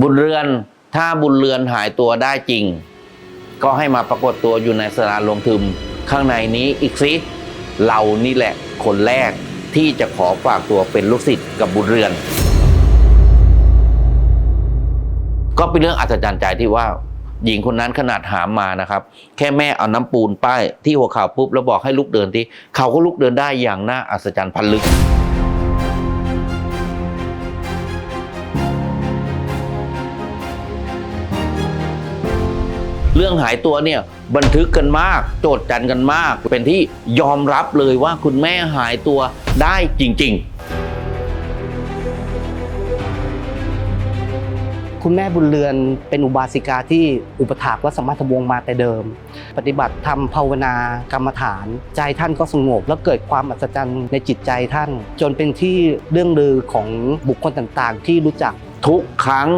บุญเรือนถ้าบุญเรือนหายตัวได้จริง ก็ให้มาปรากฏตัวอยู่ในสลาลงทึมข้างในนี้อีกสิเรานี่แหละคนแรกที่จะขอฝากตัวเป็นลูกศิษย์กับบุญเรือน ก็เป็นเรื่องอัศจรรย์ใจที่ว่า หญิงคนนั้นขนาดหามมานะครับ แค่แม่เอาน้ำปูนป้ายที่หัวเข่าปุ๊บแล้วบอกให้ลุกเดินที่เขาก็ลุกเดินได้อย่างน่าอัศจรรย์พันลึก เรื่องหายตัวเนี่ยบันทึกกันมาก โจทย์จันกันมาก เป็นที่ยอมรับเลยว่าคุณแม่หายตัวได้จริง ๆ คุณแม่บุญเรือนเป็นอุบาสิกาที่อุปถากวัดสมมาธวงศ์มาแต่เดิม ปฏิบัติทำภาวนากรรมฐาน ใจท่านก็สงบ แล้วเกิดความอัศจรรย์ในจิตใจท่าน จนเป็นที่เรื่องลือของบุคคลต่างๆ ที่รู้จักทุกครั้ง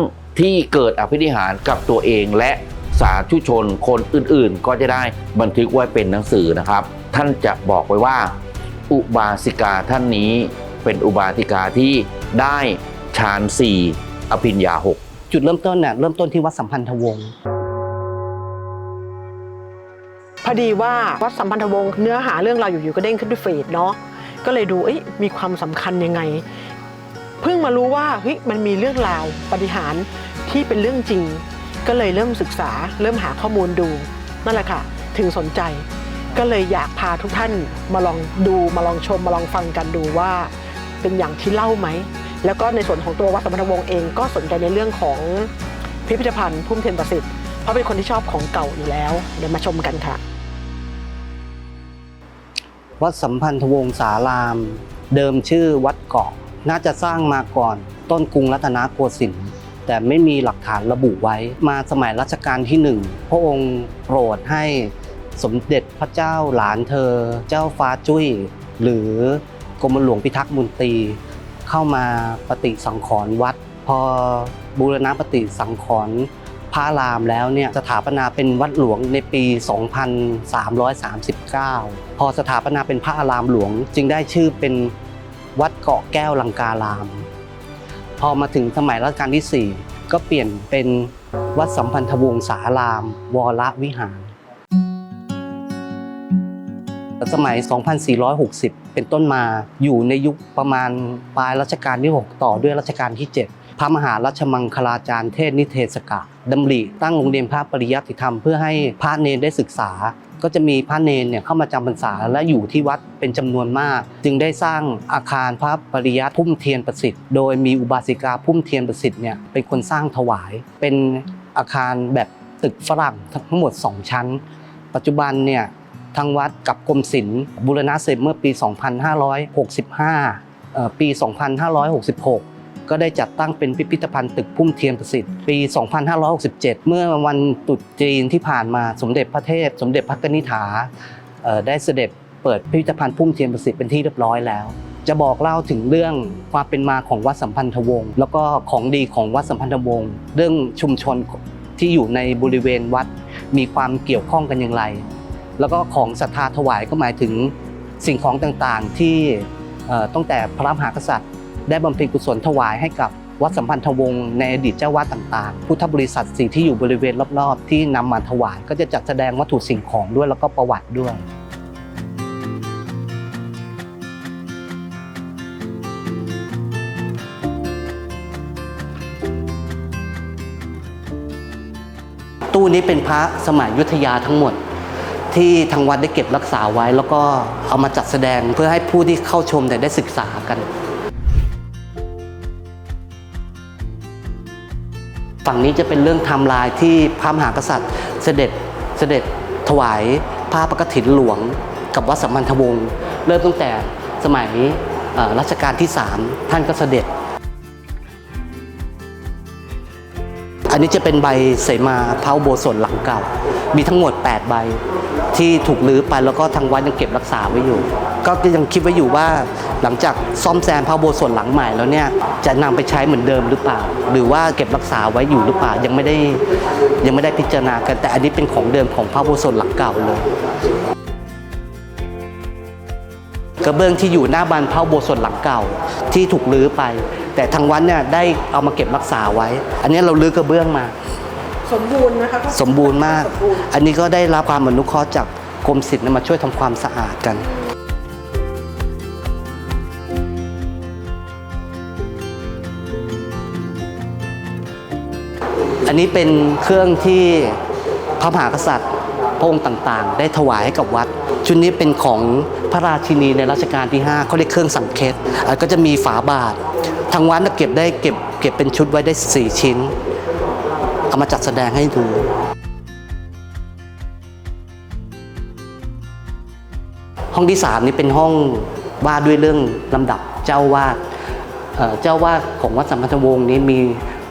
ที่เกิดอภินิหารกับตัวเองและ สาธุชนคนอื่นๆ ก็จะได้บันทึกไว้เป็นหนังสือนะครับ ท่านจะบอกไว้ว่า อุบาสิกาท่านนี้เป็นอุบาสิกาที่ได้ฌานสี่อภิญญาหกจุดเริ่มต้นเนี่ยเริ่มต้นที่วัดสัมพันธวงศ์พอดีว่าวัดสัมพันธวงศ์เนื้อหาเรื่องราวอยู่ๆก็เด้งขึ้นด้วยฟีดเนาะก็เลยดูเอ้ยมีความสำคัญยังไง เพิ่งมารู้ว่าเฮ้ยมันมีเรื่องราวปาฏิหารย์ที่เป็นเรื่องจริง ก็เลยเริ่มศึกษาเริ่มหาข้อมูลดู นั่นแหละค่ะ ถึงสนใจ ก็เลยอยากพาทุกท่านมาลองดูมาลองชมมาลองฟังกันดูว่า เป็นอย่างที่เล่าไหม แล้วก็ในส่วนของตัววัดสมพันธวงศ์เองก็สนใจในเรื่องของพิพิธภัณฑ์พุ่มเทียนประสิทธิ์เพราะเป็นคนที่ชอบของเก่าอยู่แล้ว เดี๋ยวมาชมกันค่ะ วัดสัมพันธวงศ์สาราม เดิมชื่อวัดเกาะน่าจะสร้างมาก่อนต้นกรุงรัตนโกสินทร์ แต่ไม่มีหลักฐานระบุไว้ มาสมัยรัชกาลที่หนึ่งพระองค์โปรดให้สมเด็จพระเจ้าหลานเธอ เจ้าฟ้าจุ้ย หรือกรมหลวงพิทักษ์มนตรีเข้ามาปฏิสังขรณ์วัด พอบูรณะปฏิสังขรณ์พระรามแล้วเนี่ยสถาปนาเป็นวัดหลวงในปี 2339 พอสถาปนาเป็นพระอารามหลวง จึงได้ชื่อเป็นวัดเกาะแก้วลังการาม พอมาถึงสมัยรัชกาลที่ 4 ก็เปลี่ยนเป็นวัดสัมพันธวงศาราม วรวิหาร สมัย 2460 เป็นต้นมาอยู่ในยุคประมาณปลายรัชกาลที่ 6 ต่อด้วยรัชกาลที่ 7 พระมหารัชมังคลาจารย์เทศนิเทศกะดำริตั้งโรงเรียนพระปริยัติธรรมเพื่อให้พระเนนได้ศึกษา ก็จะมีพระเนนเนี่ยเข้ามาจำพรรษาและอยู่ที่วัดเป็นจำนวนมาก จึงได้สร้างอาคารพระปริยัติพุ่มเทียนประสิทธิ์ โดยมีอุบาสิกาพุ่มเทียนประสิทธิ์เนี่ยเป็นคนสร้างถวาย เป็นอาคารแบบตึกฝรั่งทั้งหมด 2 ชั้น ปัจจุบันเนี่ยทางวัดกับกรมศิลป์บูรณะเสร็จเมื่อปี 2565เอ่อปี 2566 ก็ได้จัดตั้งเป็นพิพิธภัณฑ์ตึกพุ่มเทียนประสิทธิ์ปี 2567 เมื่อวันตรุษจีนที่ผ่านมาสมเด็จพระเทพ สมเด็จพระกนิษฐาได้เสด็จเปิดพิพิธภัณฑ์พุ่มเทียนประสิทธิ์เป็นที่เรียบร้อยแล้ว จะบอกเล่าถึงเรื่องความเป็นมาของวัดสัมพันธวงศ์แล้วก็ของดีของวัดสัมพันธวงศ์เรื่องชุมชนที่อยู่ในบริเวณวัดมีความเกี่ยวข้องกันอย่างไร แล้วก็ของศรัทธาถวายก็หมายถึงสิ่งของต่างๆที่ตั้งแต่พระมหากษัตริย์ ได้บำเพ็ญกุศลถวายให้กับวัดสัมพันธวงศ์ในอดีตเจ้าวาดต่างๆ พุทธบริษัทสี่ที่อยู่บริเวณรอบๆ ที่นำมาถวายก็จะจัดแสดงวัตถุสิ่งของด้วยแล้วก็ประวัติด้วยตู้นี้เป็นพระสมัยยุทธยาทั้งหมด ที่ทางวัดได้เก็บรักษาไว้ แล้วก็เอามาจัดแสดงเพื่อให้ผู้ที่เข้าชมได้ศึกษากัน ฝั่งนี้จะเป็นเรื่องไทม์ไลน์ที่พระมหากษัตริย์ เสด็จเสด็จถวายผ้าประกฐินหลวง กับวัดสัมพันธวงศ์เริ่มตั้งแต่สมัยรัชกาลที่ 3 ท่านก็เสด็จ อันนี้จะเป็นใบเสมาพระโบสถหลังเก่า มีทั้งหมด 8 ใบที่ถูกลื้อไปแล้วก็ทางวัดยังเก็บรักษาไว้อยู่ ก็ยังคิดไว้อยู่ว่าหลังจากซ่อมแซมพระอุโบสถหลังใหม่แล้วเนี่ยจะนำไปใช้เหมือนเดิมหรือเปล่า หรือว่าเก็บรักษาไว้อยู่หรือเปล่ายังไม่ได้ยังไม่ได้พิจารณากันแต่อันนี้เป็นของเดิมของพระอุโบสถหลังเก่าเลยกระเบื้องที่อยู่หน้าบานพระอุโบสถหลังเก่าที่ถูกรื้อไป แต่ทางวัดเนี่ยได้เอามาเก็บรักษาไว้ อันนี้เราลื้อกระเบื้องมา สมบูรณ์นะคะสมบูรณ์มากสมบูรณ์อันนี้ก็ได้รับความอนุเคราะห์จากกรมศิลป์มาช่วยทำความสะอาดกัน นี้เป็นเครื่องที่พระมหากษัตริย์พระองค์ต่างๆ ได้ถวายให้กับวัด ชุดนี้เป็นของพระราชินีในรัชกาลที่ 5เขาเรียกเครื่องสังเคตก็จะมีฝาบาท ทางวัดเก็บได้เก็บเก็บเป็นชุดไว้ได้ 4 ชิ้น เอามาจัดแสดงให้ดูห้องที่สามนี่เป็นห้องว่าด้วยเรื่องลำดับเจ้าวาดเอ่อเจ้าวาดของวัดสัมพันธวงศ์นี้มี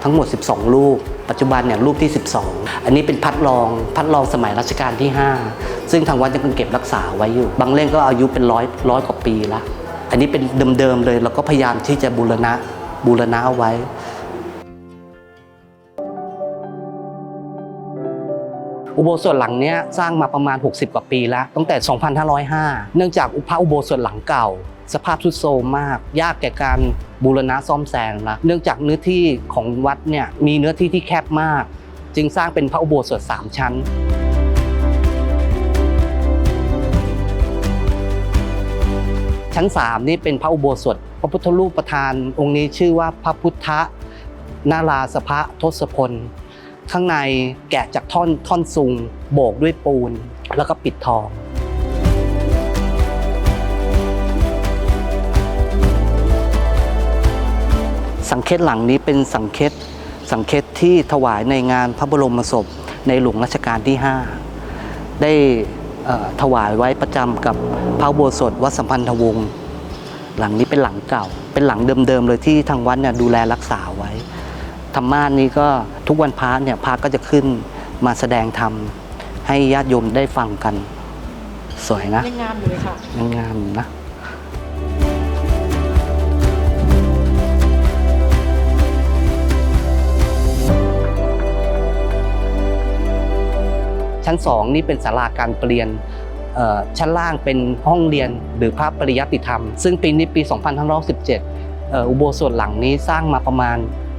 ทั้งหมด 12 รูปปัจจุบันเนี่ยรูปที่ 12 อันนี้เป็นพัดรองพัดรองสมัยรัชกาลที่ 5 ซึ่งทางวัดยังเก็บรักษาไว้อยู่ บางเล่มก็อายุเป็นร้อยร้อยกว่าปีละอันนี้เป็นเดิมๆเลยแล้วก็พยายามที่จะบูรณะบูรณะเอาไว้อุโบสถหลังเนี้ยสร้างมาประมาณ 60 กว่าปีแล้ว ตั้งแต่ 2505 เนื่องจากพระอุโบสถหลังเก่า สภาพทรุดโทรมมาก ยากแก่การบูรณะซ่อมแซมละเนื่องจากเนื้อที่ของวัดเนี่ยมีเนื้อที่ที่แคบมาก จึงสร้างเป็นพระอุโบสถ3ชั้นชั้น 3 นี่เป็นพระอุโบสถ พระพุทธรูปประธานองค์นี้ชื่อว่าพระพุทธนาราสภะทศพล ข้างในแกะจากท่อนท่อนซุงโบกด้วยปูน แล้วก็ปิดทอง สังเคตหลังนี้เป็นสังเคตสังเคตที่ถวายในงานพระบรมศพในหลวงรัชกาลที่ 5 ได้เอ่อถวายไว้ประจำกับพระอุโบสถวัดสัมพันธวงศ์หลังนี้เป็นหลังเก่า เป็นหลังเดิมๆเลยที่ทางวัดเนี่ยดูแลรักษาไว้ธรรมาสนี้ก็ทุกวันพระเนี่ยพระก็จะขึ้นมาแสดงธรรมให้ญาติโยมได้ฟังกัน สวยนะยังงามอยู่เลยค่ะยังงามอยู่นะ ชั้นสองนี่เป็นศาลาการเปลี่ยนชั้นล่างเป็นห้องเรียนหรือพระปริยัติธรรม ซึ่งปีนี้ปี 2517เอ่ออุโบสถหลังนี้สร้างมาประมาณ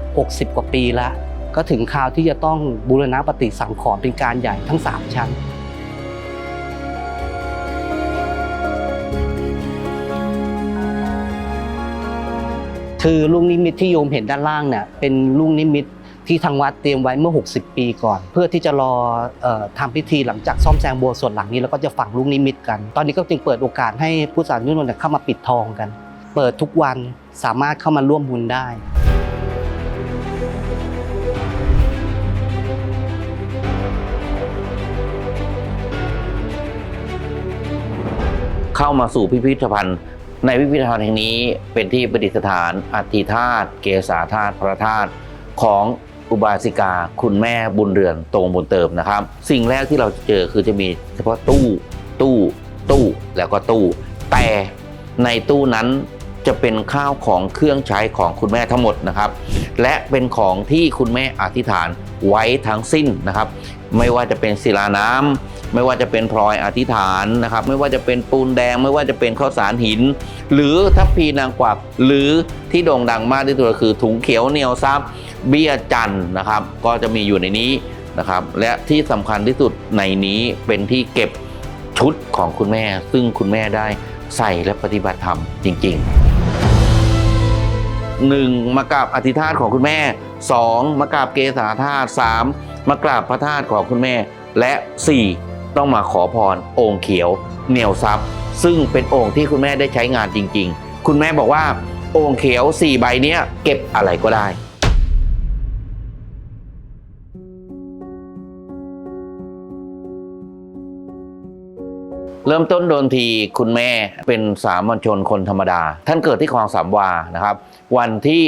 60 กว่าปีแล้ว ก็ถึงคราวที่จะต้องบูรณะปฏิสังขรณ์เป็นการใหญ่ทั้ง 3 ชั้นคือลูกนิมิตที่โยมเห็นด้านล่างเนี่ยเป็นลูกนิมิต ที่ทางวัดเตรียมไว้เมื่อ 60 ปีก่อน เพื่อที่จะรอออทำพิธีหลังจากซ่อมแซมโบสถ์ส่วนหลังนี้แล้วก็จะฝังลูกนิมิตกัน ตอนนี้ก็จึงเปิดโอกาสให้ผู้สาธารณชนเข้ามาปิดทองกัน เปิดทุกวันสามารถเข้ามาร่วมบุญได้เข้ามาสู่พิพิธภัณฑ์ ในพิพิธภัณฑ์แห่งนี้เป็นที่ประดิษฐานอัฐิธาตุเกศาธาตุพระธาตุของ อุบาสิกา คุณแม่บุญเรือนตรงบุญเติมนะครับ สิ่งแรกที่เราเจอคือจะมีเฉพาะตู้ตู้ตู้แล้วก็ตู้ แต่ในตู้นั้นจะเป็นข้าวของเครื่องใช้ของคุณแม่ทั้งหมดนะครับ และเป็นของที่คุณแม่อธิษฐานไว้ทั้งสิ้นนะครับ ไม่ว่าจะเป็นศิลาน้ำไม่ว่าจะเป็นพลอยอธิษฐานนะครับ ไม่ว่าจะเป็นปูนแดง ไม่ว่าจะเป็นข้าวสารหิน หรือทัพพีนางกวักหรือที่โด่งดังมากที่สุดก็คือถุงเขียวเหนียวซับ เบี้ยจันนะครับ ก็จะมีอยู่ในนี้นะครับ และที่สำคัญที่สุดในนี้เป็นที่เก็บชุดของคุณแม่ ซึ่งคุณแม่ได้ใส่และปฏิบัติธรรมจริงๆหนึ่งมากราบอธิษฐานของคุณแม่สองมากราบเกษาธาตุสามมากราบพระธาตุของคุณแม่ และสี่ต้องมาขอพรองค์เขียวเหนียวซับซึ่งเป็นองค์ที่คุณแม่ได้ใช้งานจริง ๆ คุณแม่บอกว่าองค์เขียวสี่ใบเนี้ยเก็บอะไรก็ได้ เริ่มต้นโดนทีคุณแม่เป็นสามัญชนคนธรรมดา ท่านเกิดที่คลองสามวานะครับ วันที่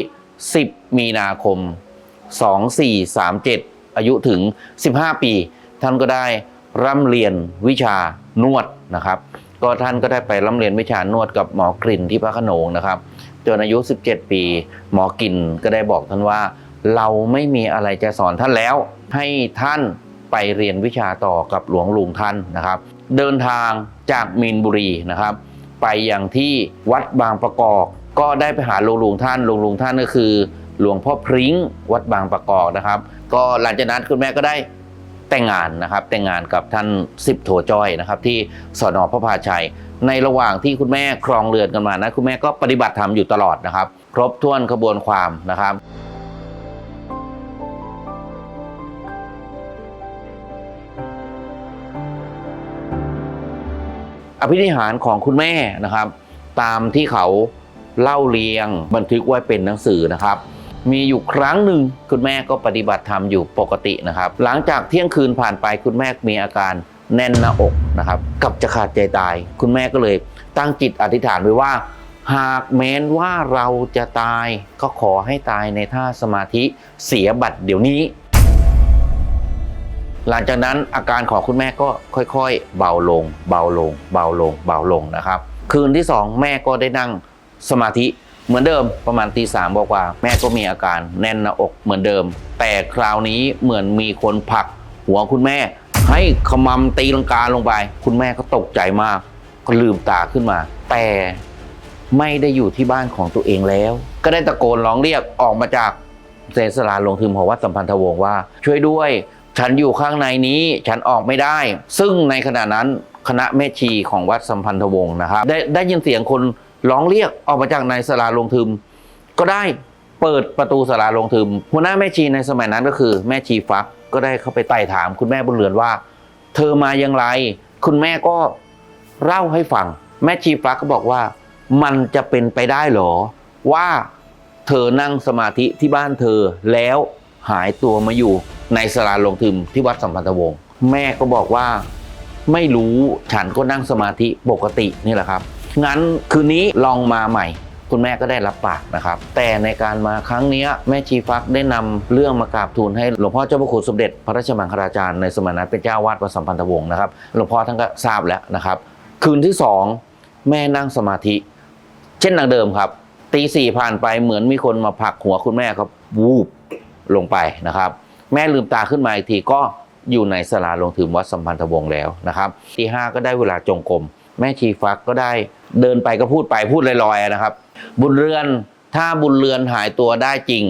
10 มีนาคม 2437 อายุถึง 15 ปี ท่านก็ได้ร่ำเรียนวิชานวดนะครับ ก็ท่านก็ได้ไปร่ำเรียนวิชานวดกับหมอกลิ่นที่พระขนงนะครับจนอายุ 17 ปี หมอกลิ่นก็ได้บอกท่านว่า เราไม่มีอะไรจะสอนท่านแล้ว ให้ท่านไปเรียนวิชาต่อกับหลวงลุงท่านนะครับ เดินทางจากมีนบุรีนะครับ ไปอยังที่วัดบางประกอบก็ได้ไปหาหลวงลุงท่านหลวงลุงท่านก็คือ หลวงพ่อพริ้งวัดบางประกอบนะครับ ก็หลังจากนั้นคุณแม่ก็ได้แต่งงานนะครับ แต่งงานกับท่านสิบโถจ้อยนะครับ ที่สอนอพระพาชัย ในระหว่างที่คุณแม่ครองเรือนกันมานะคุณแม่ก็ปฏิบัติธรรมอยู่ตลอดนะครับ ครบถ้วนขบวนความนะครับ อภินิหารของคุณแม่นะครับ ตามที่เขาเล่าเรียงบันทึกไว้เป็นหนังสือนะครับ มีอยู่ครั้งหนึ่งคุณแม่ก็ปฏิบัติธรรมอยู่ปกตินะครับ หลังจากเที่ยงคืนผ่านไปคุณแม่มีอาการแน่นหน้าอกนะครับกับจะขาดใจตาย คุณแม่ก็เลยตั้งจิตอธิษฐานไว้ว่า หากแม้นว่าเราจะตายก็ขอให้ตายในท่าสมาธิเสียบัตรเดี๋ยวนี้ หลังจากนั้นอาการของคุณแม่ก็ค่อยๆ เบาลง เบาลง เบาลง เบาลงนะครับ คืนที่สองแม่ก็ได้นั่งสมาธิเหมือนเดิมประมาณตีสามบอกว่าแม่ก็มีอาการแน่นหน้าอกเหมือนเดิม แต่คราวนี้เหมือนมีคนผลักหัวคุณแม่ ให้ขมำตีลังกาลงไป คุณแม่ก็ตกใจมากก็ลืมตาขึ้นมา แต่ไม่ได้อยู่ที่บ้านของตัวเองแล้ว ก็ได้ตะโกนร้องเรียกออกมาจากเศษสลาลงทึมขอวัดสัมพันธวงศ์ว่า ช่วยด้วย ฉันอยู่ข้างในนี้ฉันออกไม่ได้ ซึ่งในขณะนั้นคณะแม่ชีของวัดสัมพันธวงศ์นะครับ ได้ได้ยินเสียงคนร้องเรียกออกมาจากในสลาลงทึม ก็ได้เปิดประตูสลาลงทึมหัวหน้าแม่ชีในสมัยนั้นก็คือ แม่ชีฟักก็ได้เข้าไปไต่ถามคุณแม่บุญเรือนว่า เธอมาอย่างไร คุณแม่ก็เล่าให้ฟัง แม่ชีฟักก็บอกว่า มันจะเป็นไปได้หรอ ว่าเธอนั่งสมาธิที่บ้านเธอแล้วหายตัวมาอยู่ ในสลาลงทึมที่วัดสัมพันธวงศ์แม่ก็บอกว่าไม่รู้ฉันก็นั่งสมาธิปกตินี่แหละครับ งั้นคืนนี้ลองมาใหม่ คุณแม่ก็ได้รับปากนะครับ แต่ในการมาครั้งนี้แม่ชีฟักได้นำเรื่องมากราบทูลให้หลวงพ่อเจ้าพระคุณสมเด็จพระราชมังคลาจารย์ในสมัยนั้นเป็นเจ้าวาดวัดสัมพันธวงศ์นะครับหลวงพ่อท่านก็ทราบแล้วนะครับ คืนที่สองแม่นั่งสมาธิ เช่นดังเดิมครับตีสี่ผ่านไปเหมือนมีคนมาผลักหัวคุณแม่ครับวูบลงไปนะครับ แม่ลืมตาขึ้นมาอีกทีก็อยู่ในสลาลงถึงวัดสัมพันธวงศ์แล้วนะครับตีห้าก็ได้เวลาจงกรมแม่ชีฟักก็ได้เดินไปก็พูดไปพูดลอยๆนะครับ บุญเรือนถ้าบุญเรือนหายตัวได้จริง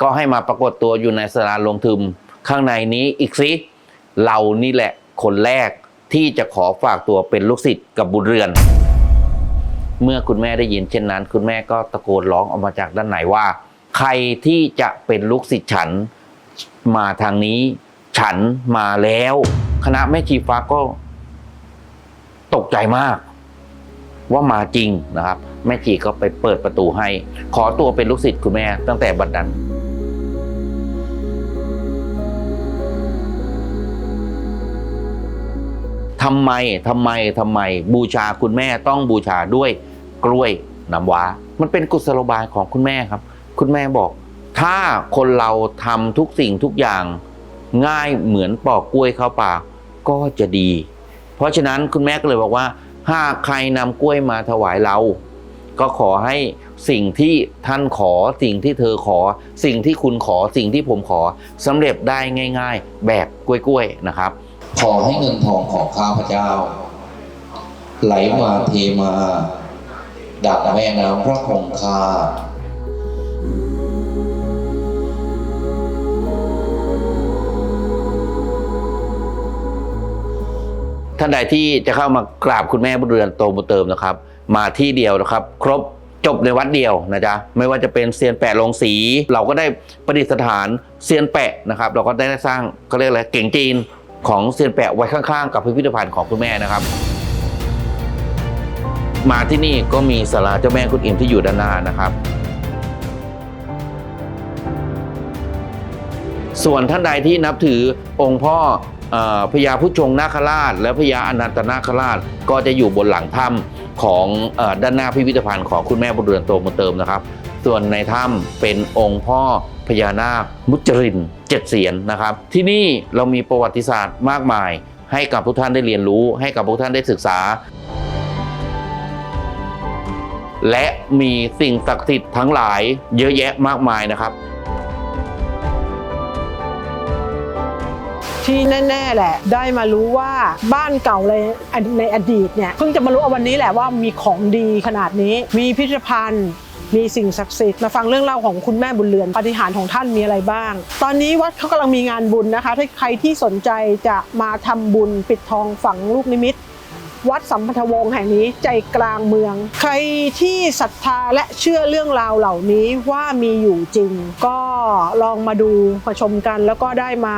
ก็ให้มาปรากฏตัวอยู่ในสลาลงทึมข้างในนี้อีกสิเรานี่แหละคนแรกที่จะขอฝากตัวเป็นลูกศิษย์กับบุญเรือน เมื่อคุณแม่ได้ยินเช่นนั้น คุณแม่ก็ตะโกนร้องออกมาจากด้านไหนว่า ใครที่จะเป็นลูกศิษย์ฉัน มาทางนี้ ฉันมาแล้ว คณะแม่ชีฟ้าก็ตกใจมาก ว่ามาจริงนะครับ แม่ชีก็ไปเปิดประตูให้ ขอตัวเป็นลูกศิษย์คุณแม่ตั้งแต่บัดนั้นทำไมทำไมทำไม บูชาคุณแม่ต้องบูชาด้วยกล้วยน้ำว้า มันเป็นกุศโลบายของคุณแม่ครับ คุณแม่บอก ถ้าคนเราทำทุกสิ่งทุกอย่างง่ายเหมือนปอกกล้วยเข้าปากก็จะดี เพราะฉะนั้นคุณแม่ก็เลยบอกว่า หากใครนำกล้วยมาถวายเรา ก็ขอให้สิ่งที่ท่านขอสิ่งที่เธอขอ สิ่งที่คุณขอสิ่งที่ผมขอสำเร็จได้ง่าย ๆ แบบกล้วยๆนะครับ ขอให้เงินทองของข้าพเจ้า ไหลมาเทมาดับแม่น้ำพระคงคา ท่านใดที่จะเข้ามากราบคุณแม่บุญเรือนโตบุญเติมนะครับ มาที่เดียวนะครับ ครบจบในวัดเดียวนะจ๊ะไม่ว่าจะเป็นเซียนแปะลงสี เราก็ได้ประดิษฐานเซียนแปะนะครับ เราก็ได้สร้างเขาเรียกอะไรเก่งจีนของเซียนแปะไว้ข้างๆ กับพิพิธภัณฑ์ของคุณแม่นะครับ มาที่นี่ก็มีศาลาเจ้าแม่คุณอิมที่อยู่ด้านหน้านะครับ ส่วนท่านใดที่นับถือองค์พ่อ พญาพุชงนาคราช และพญาอนันตนาคราช ก็จะอยู่บนหลังถ้ำของอด้านหน้าพิพิธภัณฑ์ของคุณแม่บุญเรือนโตมเติมนะครับ ส่วนในถ้ำเป็นองค์พ่อพญานาคมุจรินเจ็ดเสียนนะครับ ที่นี่เรามีประวัติศาสตร์มากมาย ให้กับทุกท่านได้เรียนรู้ ให้กับทุกท่านได้ศึกษา และมีสิ่งศักดิ์สิทธิ์ทั้งหลายเยอะแยะมากมายนะครับ ที่แน่ ๆ แหละ ได้มารู้ว่าบ้านเก่าเลยในอดีตเนี่ยเพิ่งจะมารู้เอาวันนี้แหละว่ามีของดีขนาดนี้มีพิพิธภัณฑ์มีสิ่งศักดิ์สิทธิ์มาฟังเรื่องเล่าของคุณแม่บุญเรือนปฏิหารของท่านมีอะไรบ้าง ตอนนี้วัดเขากำลังมีงานบุญนะคะ ถ้าใครที่สนใจจะมาทำบุญปิดทองฝังลูกนิมิต วัดสัมพันธวงศ์แห่งนี้ใจกลางเมือง ใครที่ศรัทธาและเชื่อเรื่องราวเหล่านี้ว่ามีอยู่จริง ก็ลองมาดูมาชมกัน แล้วก็ได้มา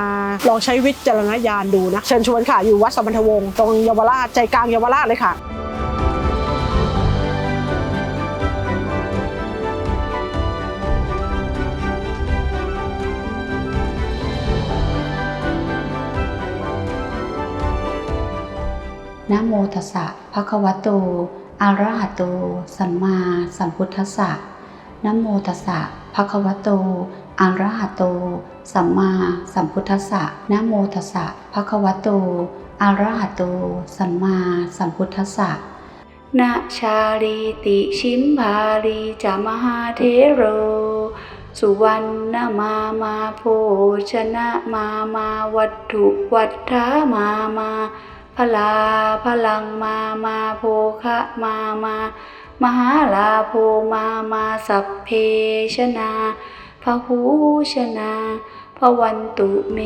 ลองใช้วิจารณญาณดูนะเชิญชวนค่ะอยู่วัดสัมพันธวงศ์ตรงเยาวราชใจกลางเยาวราชเลยค่ะ นะโมตัสสะภะคะวะโตอะระหะโต สัมมาสัมพุทธัสสะนะโมตัสสะภะคะวะโตอะระหะโต สัมมาสัมพุทธัสสะนะโมตัสสะภะคะวะโตอะระหะโต สัมมาสัมพุทธัสสะนะชาลีติชิมพาลีจามหาเทโร สุวรรณมามาโพชนะมามาวัตถุวัฏฐามามา พลาพลังมามาโพคะมามา มหาลาโพมามาสัพเพชนาพหูชนาพวันตุเม